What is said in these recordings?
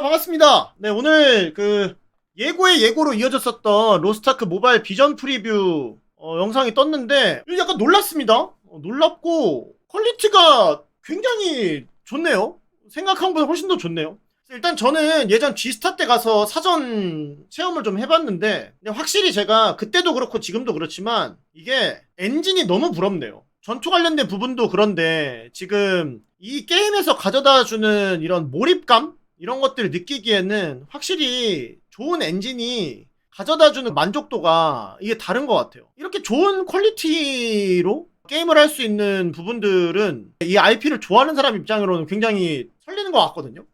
자 반갑습니다. 네 오늘 그 예고의 예고로 이어졌었던 로스타크 모바일 비전 프리뷰 어, 영상이 떴는데 약간 놀랐습니다. 어, 놀랍고 퀄리티가 굉장히 좋네요. 생각한 것보다 훨씬 더 좋네요. 일단 저는 예전 G스타 때 가서 사전 체험을 좀 해봤는데 확실히 제가 그때도 그렇고 지금도 그렇지만 이게 엔진이 너무 부럽네요. 전투 관련된 부분도 그런데 지금 이 게임에서 가져다 주는 이런 몰입감 이런 것들을 느끼기에는 확실히 좋은 엔진이 가져다 주는 만족도가 이게 다른 것 같아요. 이렇게 좋은 퀄리티로 게임을 할 수 있는 부분들은 이 IP를 좋아하는 사람 입장으로는 굉장히 설레는 것 같거든요.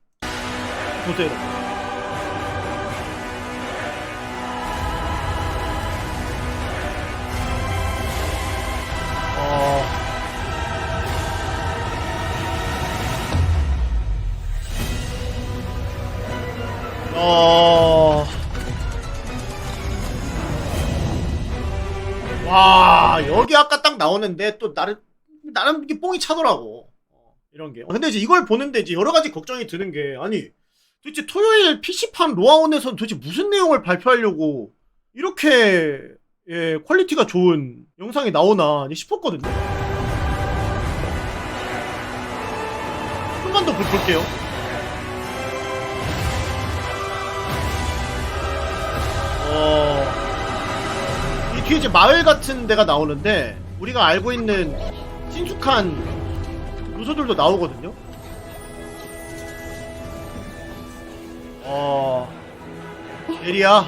보세요. 어... 와, 여기 아까 딱 나오는데 또 나름, 나름 이게 뽕이 차더라고. 어, 이런 게. 어, 근데 이제 이걸 보는데 이제 여러 가지 걱정이 드는 게, 아니, 도대체 토요일 PC판 로아온에서는 도대체 무슨 내용을 발표하려고 이렇게, 예, 퀄리티가 좋은 영상이 나오나 싶었거든요. 한 번 더 볼게요. 어, 이 뒤에 이제 마을 같은 데가 나오는데 우리가 알고 있는 친숙한 요소들도 나오거든요. 어, 에리야.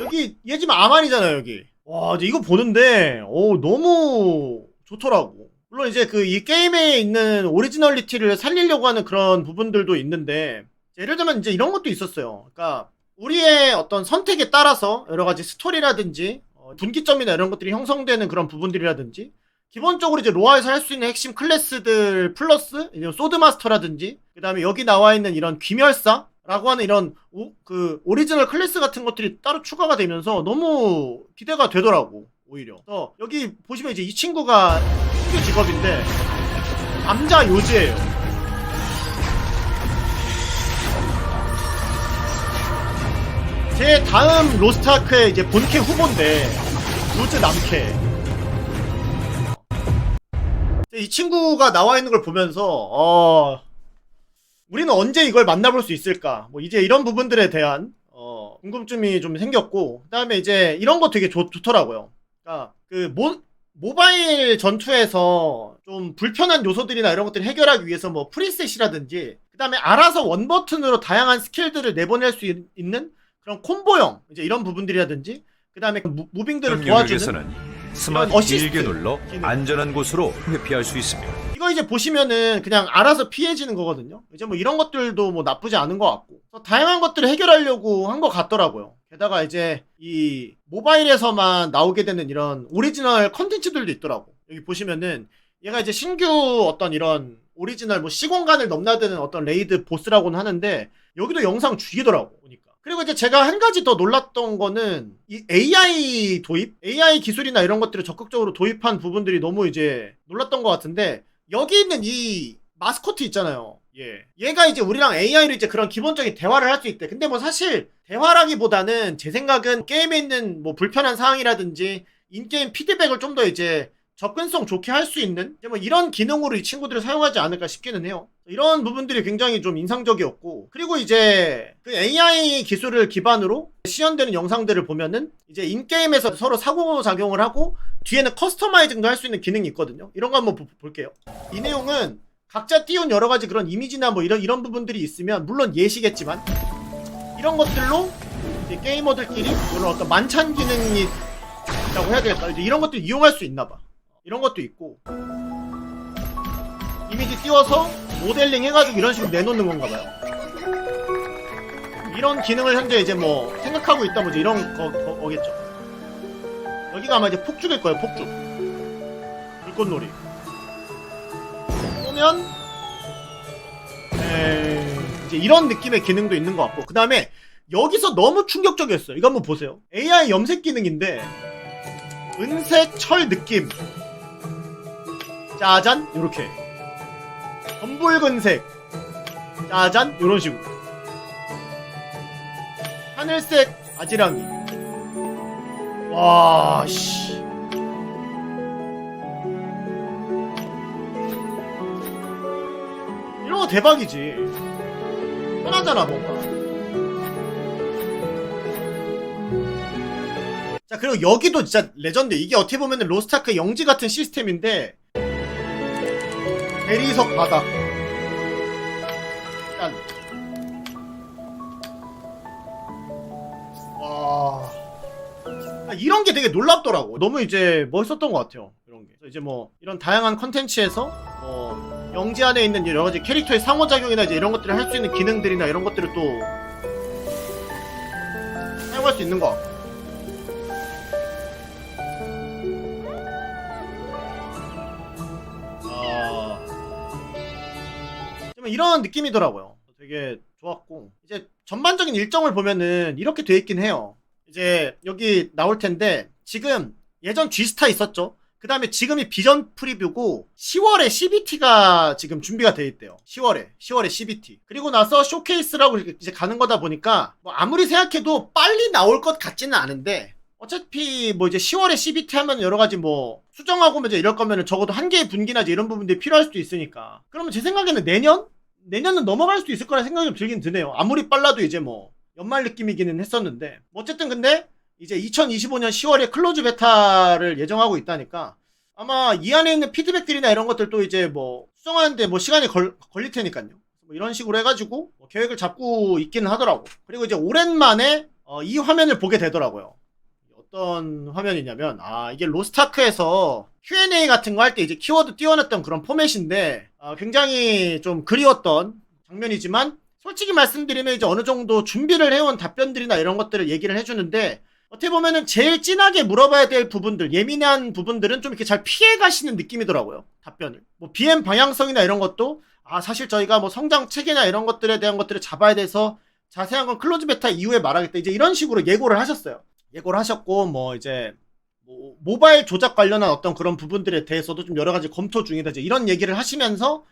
여기 얘 지금 아만이잖아요 여기. 와, 이제 이거 보는데 오 너무 좋더라고. 물론 이제 그 이 게임에 있는 오리지널리티를 살리려고 하는 그런 부분들도 있는데 예를 들면 이제 이런 것도 있었어요. 그러니까 우리의 어떤 선택에 따라서 여러 가지 스토리라든지 어, 분기점이나 이런 것들이 형성되는 그런 부분들이라든지 기본적으로 이제 로아에서 할 수 있는 핵심 클래스들 플러스 이제 소드 마스터라든지 그다음에 여기 나와 있는 이런 귀멸사 라고 하는 이런 오, 그 오리지널 클래스 같은 것들이 따로 추가가 되면서 너무 기대가 되더라고 오히려. 그래서 여기 보시면 이제 이 친구가 신규 직업인데 남자 요즈예요. 제 다음 로스트아크의 이제 본캐 후보인데 요즈 남캐. 이 친구가 나와 있는 걸 보면서 어 우리는 언제 이걸 만나볼 수 있을까? 뭐 이제 이런 부분들에 대한 어 궁금증이 좀 생겼고 그다음에 이제 이런 거 되게 좋, 좋더라고요. 그러니까 그 모, 모바일 전투에서 좀 불편한 요소들이나 이런 것들을 해결하기 위해서 뭐 프리셋이라든지 그다음에 알아서 원 버튼으로 다양한 스킬들을 내보낼 수 있- 있는 그런 콤보형 이제 이런 부분들이라든지 그다음에 그 무, 무빙들을 도와주는 영역에서는 스마트 어시스트 길게 눌러 기능. 안전한 곳으로 회피할 수 있으며 이거 이제 보시면은 그냥 알아서 피해지는 거거든요. 이제 뭐 이런 것들도 뭐 나쁘지 않은 것 같고 그래서 다양한 것들을 해결하려고 한 것 같더라고요. 게다가 이제 이 모바일에서만 나오게 되는 이런 오리지널 컨텐츠들도 있더라고. 여기 보시면은 얘가 이제 신규 어떤 이런 오리지널 뭐 시공간을 넘나드는 어떤 레이드 보스라고는 하는데 여기도 영상 죽이더라고 보니까. 그리고 이제 제가 한 가지 더 놀랐던 거는 이 AI 도입, AI 기술이나 이런 것들을 적극적으로 도입한 부분들이 너무 이제 놀랐던 것 같은데 여기 있는 이 마스코트 있잖아요. 예. 얘가 이제 우리랑 AI로 이제 그런 기본적인 대화를 할 수 있대. 근데 뭐 사실 대화라기보다는 제 생각은 게임에 있는 뭐 불편한 사항이라든지 인게임 피드백을 좀 더 이제 접근성 좋게 할 수 있는 이제 뭐 이런 기능으로 이 친구들을 사용하지 않을까 싶기는 해요. 이런 부분들이 굉장히 좀 인상적이었고 그리고 이제 그 AI 기술을 기반으로 시연되는 영상들을 보면은 이제 인게임에서 서로 상호작용을 하고 뒤에는 커스터마이징도 할 수 있는 기능이 있거든요. 이런 거 한번 보- 볼게요. 이 내용은 각자 띄운 여러 가지 그런 이미지나 뭐 이런 이런 부분들이 있으면 물론 예시겠지만 이런 것들로 게이머들끼리 이런 어떤 만찬 기능이 있다고 해야 되겠다. 이제 이런 것들 이용할 수 있나 봐. 이런 것도 있고 이미지 띄워서 모델링 해가지고 이런 식으로 내놓는 건가 봐요. 이런 기능을 현재 이제 뭐 생각하고 있다 뭐지 이런 거, 거, 거겠죠. 여기가 아마 이제 폭죽일 거예요, 폭죽. 불꽃놀이. 쏘면 에이, 이제 이런 느낌의 기능도 있는 것 같고 그 다음에 여기서 너무 충격적이었어요. 이거 한번 보세요. AI 염색 기능인데 은색 철 느낌. 짜잔 요렇게. 검붉은색. 짜잔 이런 식으로. 하늘색 아지랑이. 와씨. 이런 거 대박이지. 편하잖아 뭔가. 자 그리고 여기도 진짜 레전드. 이게 어떻게 보면 로스타크 영지 같은 시스템인데 대리석 바닥. 짠. 와. 아, 이런 게 되게 놀랍더라고. 너무 이제 멋있었던 것 같아요 이런 게. 이제 뭐 이런 다양한 컨텐츠에서 뭐 영지 안에 있는 여러 가지 캐릭터의 상호작용이나 이제 이런 것들을 할 수 있는 기능들이나 이런 것들을 또 사용할 수 있는 것 같고 이런 느낌이더라고요. 되게 좋았고 이제 전반적인 일정을 보면은 이렇게 돼 있긴 해요. 이제 여기 나올 텐데 지금 예전 G스타 있었죠. 그 다음에 지금이 비전 프리뷰고 10월에 CBT가 지금 준비가 돼 있대요. 10월에 10월에 CBT. 그리고 나서 쇼케이스라고 이제 가는 거다 보니까 뭐 아무리 생각해도 빨리 나올 것 같지는 않은데 어차피 뭐 이제 10월에 CBT 하면 여러 가지 뭐 수정하고 이제 이럴 거면은 적어도 한 개의 분기나 이런 부분들이 필요할 수도 있으니까. 그러면 제 생각에는 내년? 내년은 넘어갈 수도 있을 거라 생각이 좀 들긴 드네요. 아무리 빨라도 이제 뭐 연말 느낌이기는 했었는데. 뭐 어쨌든 근데 이제 2025년 10월에 클로즈 베타를 예정하고 있다니까 아마 이 안에 있는 피드백들이나 이런 것들도 이제 뭐 수정하는데 뭐 시간이 걸, 걸릴 테니까요. 뭐 이런 식으로 해가지고 뭐 계획을 잡고 있기는 하더라고. 그리고 이제 오랜만에 어, 이 화면을 보게 되더라고요. 어떤 화면이냐면 아 이게 로스타크에서 Q&A 같은 거 할 때 이제 키워드 띄워놨던 그런 포맷인데 아, 굉장히 좀 그리웠던 장면이지만 솔직히 말씀드리면 이제 어느 정도 준비를 해온 답변들이나 이런 것들을 얘기를 해주는데 어떻게 보면은 제일 진하게 물어봐야 될 부분들 예민한 부분들은 좀 이렇게 잘 피해 가시는 느낌이더라고요 답변을. 뭐 BM 방향성이나 이런 것도 아 사실 저희가 뭐 성장 체계나 이런 것들에 대한 것들을 잡아야 돼서 자세한 건 클로즈 베타 이후에 말하겠다. 이제 이런 식으로 예고를 하셨어요 예고를 하셨고 뭐 이제 뭐 모바일 조작 관련한 어떤 그런 부분들에 대해서도 좀 여러 가지 검토 중이다. 이제 이런 얘기를 하시면서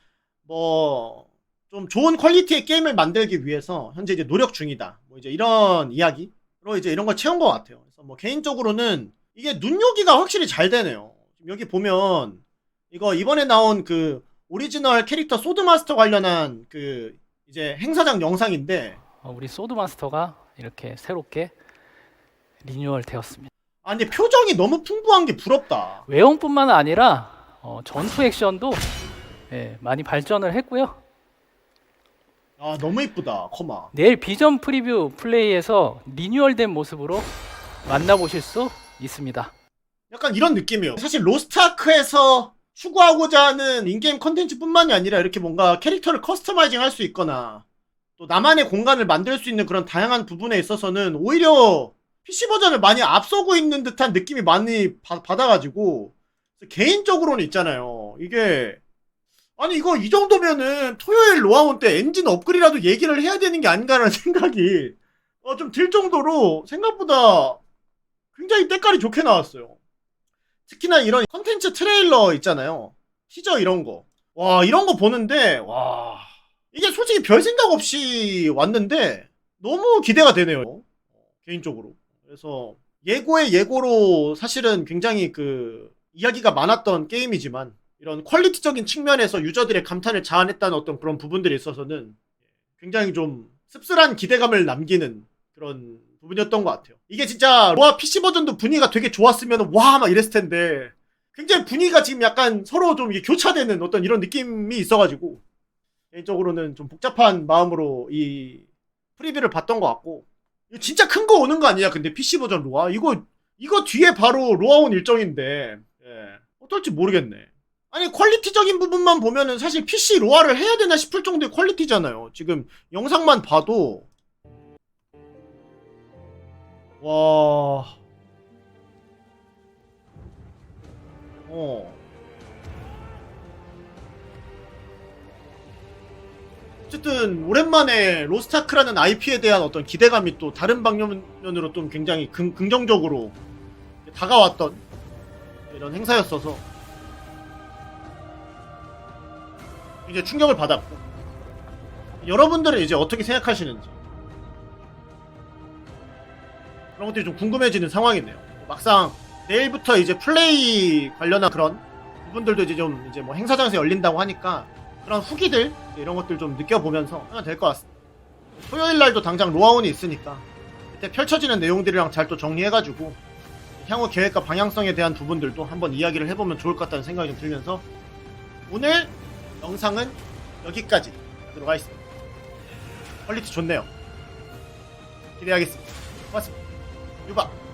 뭐 좀 좋은 퀄리티의 게임을 만들기 위해서 현재 이제 노력 중이다. 뭐 이제 이런 이야기로 이제 이런 걸 채운 것 같아요. 그래서 뭐 개인적으로는 이게 눈요기가 확실히 잘 되네요. 여기 보면 이거 이번에 나온 그 오리지널 캐릭터 소드마스터 관련한 그 이제 행사장 영상인데 어, 우리 소드마스터가 이렇게 새롭게 리뉴얼 되었습니다. 아 근데 표정이 너무 풍부한 게 부럽다 외형뿐만 아니라 어, 전투 액션도 예, 많이 발전을 했고요. 아 너무 이쁘다 커마 내일 비전 프리뷰 플레이에서 리뉴얼된 모습으로 만나보실 수 있습니다. 약간 이런 느낌이에요 사실 로스트아크에서 추구하고자 하는 인게임 컨텐츠뿐만이 아니라 이렇게 뭔가 캐릭터를 커스터마이징 할 수 있거나 또 나만의 공간을 만들 수 있는 그런 다양한 부분에 있어서는 오히려 PC 버전을 많이 앞서고 있는 듯한 느낌이 많이 바- 받아가지고 개인적으로는 있잖아요 이게 아니 이거 이 정도면은 토요일 로아온 때 엔진 업그레이드라도 얘기를 해야 되는 게 아닌가라는 생각이 어, 좀 들 정도로 생각보다 굉장히 때깔이 좋게 나왔어요. 특히나 이런 컨텐츠 트레일러 있잖아요. 티저 이런 거. 와, 이런 거 보는데, 와. 이게 솔직히 별 생각 없이 왔는데, 너무 기대가 되네요. 어, 개인적으로. 그래서, 예고의 예고로 사실은 굉장히 그, 이야기가 많았던 게임이지만, 이런 퀄리티적인 측면에서 유저들의 감탄을 자아냈다는 어떤 그런 부분들에 있어서는 굉장히 좀 씁쓸한 기대감을 남기는 그런 부분이었던 것 같아요. 이게 진짜 로아 PC 버전도 분위기가 되게 좋았으면 와 막 이랬을 텐데 굉장히 분위기가 지금 약간 서로 좀 교차되는 어떤 이런 느낌이 있어가지고 개인적으로는 좀 복잡한 마음으로 이 프리뷰를 봤던 것 같고 진짜 큰 거 오는 거 아니야? 근데 PC 버전 로아 이거 이거 뒤에 바로 로아 온 일정인데 예. 어떨지 모르겠네. 아니 퀄리티적인 부분만 보면은 사실 PC 로아를 해야 되나 싶을 정도의 퀄리티잖아요. 지금 영상만 봐도 와. 어. 어쨌든 오랜만에 로스타크라는 IP에 대한 어떤 기대감이 또 다른 방면으로 좀 굉장히 긍, 긍정적으로 다가왔던 이런 행사였어서 이제 충격을 받았고 여러분들은 이제 어떻게 생각하시는지 그런 것들이 좀 궁금해지는 상황이네요. 막상 내일부터 이제 플레이 관련한 그런 부분들도 이제 좀 이제 뭐 행사장에서 열린다고 하니까 그런 후기들 이런 것들 좀 느껴보면서 하면 될 것 같습니다. 토요일 날도 당장 로아온이 있으니까 그때 펼쳐지는 내용들이랑 잘 또 정리해가지고 향후 계획과 방향성에 대한 부분들도 한번 이야기를 해보면 좋을 것 같다는 생각이 좀 들면서 오늘 영상은 여기까지 하도록 하겠습니다. 퀄리티 좋네요. 기대하겠습니다. 고맙습니다. 유바.